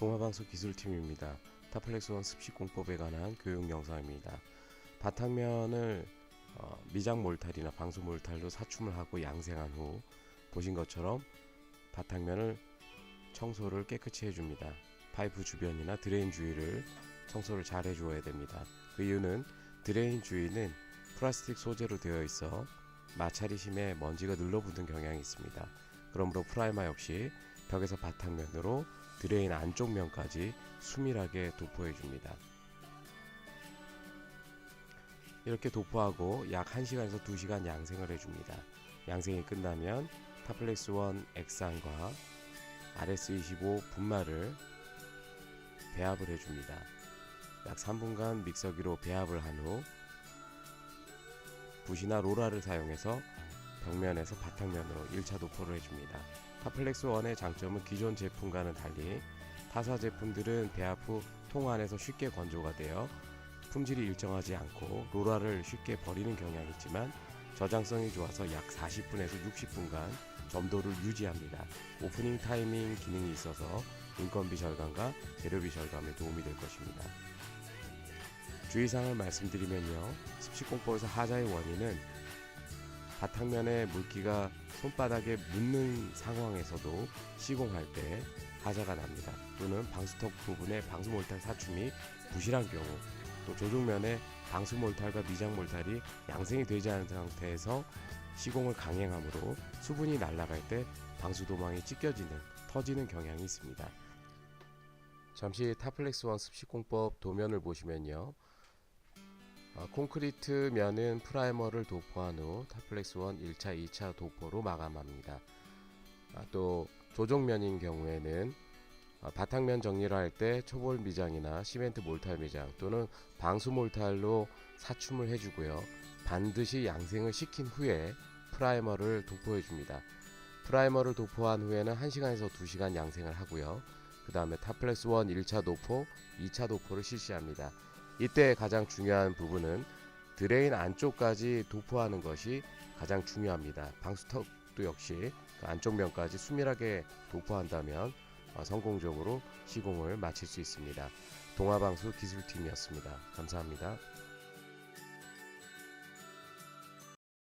동화방송 기술팀입니다. 타플렉스원 습식 공법에 관한 교육 영상입니다. 바탕면을 어, 미장 몰탈이나 방수 몰탈로 사춤을 하고 양생한 후 보신 것처럼 바탕면을 청소를 깨끗이 해줍니다. 파이프 주변이나 드레인 주위를 청소를 잘 해주어야 됩니다. 그 이유는 드레인 주위는 플라스틱 소재로 되어 있어 마찰이 심해 먼지가 눌러붙는 경향이 있습니다. 그러므로 프라이머 역시 벽에서 바탕면으로 드레인 안쪽 면까지 수밀하게 도포해 줍니다. 이렇게 도포하고 약 1시간에서 2시간 양생을 해줍니다. 양생이 끝나면 타플렉스 1 액상과 RS25 분말을 배합을 해줍니다. 약 3분간 믹서기로 배합을 한 후 붓이나 로라를 사용해서 벽면에서 바탕면으로 1차 도포를 해줍니다. 타플렉스 1의 장점은 기존 제품과는 달리 타사 제품들은 배합 후 통 안에서 쉽게 건조가 되어 품질이 일정하지 않고 로라를 쉽게 버리는 경향이 있지만 저장성이 좋아서 약 40분에서 60분간 점도를 유지합니다. 오프닝 타이밍 기능이 있어서 인건비 절감과 재료비 절감에 도움이 될 것입니다. 주의사항을 말씀드리면요. 습식 공법에서 하자의 원인은 바탕면에 물기가 손바닥에 묻는 상황에서도 시공할 때 하자가 납니다. 또는 방수턱 부분에 방수 몰탈 사춤이 부실한 경우 또 조종면에 방수 몰탈과 미장 몰탈이 양생이 되지 않은 상태에서 시공을 강행하므로 수분이 날아갈 때 방수 도망이 찢겨지는 터지는 경향이 있습니다. 잠시 타플렉스 원 습식공법 도면을 보시면요. 어, 콘크리트 면은 프라이머를 도포한 후 타플렉스 원 1차, 2차 도포로 마감합니다. 아, 또 조종면인 경우에는 어, 바탕면 정리를 할 때 초볼 미장이나 시멘트 몰탈 미장 또는 방수 몰탈로 사춤을 해주고요. 반드시 양생을 시킨 후에 프라이머를 도포해 줍니다. 프라이머를 도포한 후에는 1시간에서 2시간 양생을 하고요. 그 다음에 타플렉스 1 1차 도포, 2차 도포를 실시합니다. 이때 가장 중요한 부분은 드레인 안쪽까지 도포하는 것이 가장 중요합니다. 방수턱도 역시 그 안쪽 면까지 수밀하게 도포한다면 어, 성공적으로 시공을 마칠 수 있습니다. 동화방수 기술팀이었습니다. 감사합니다.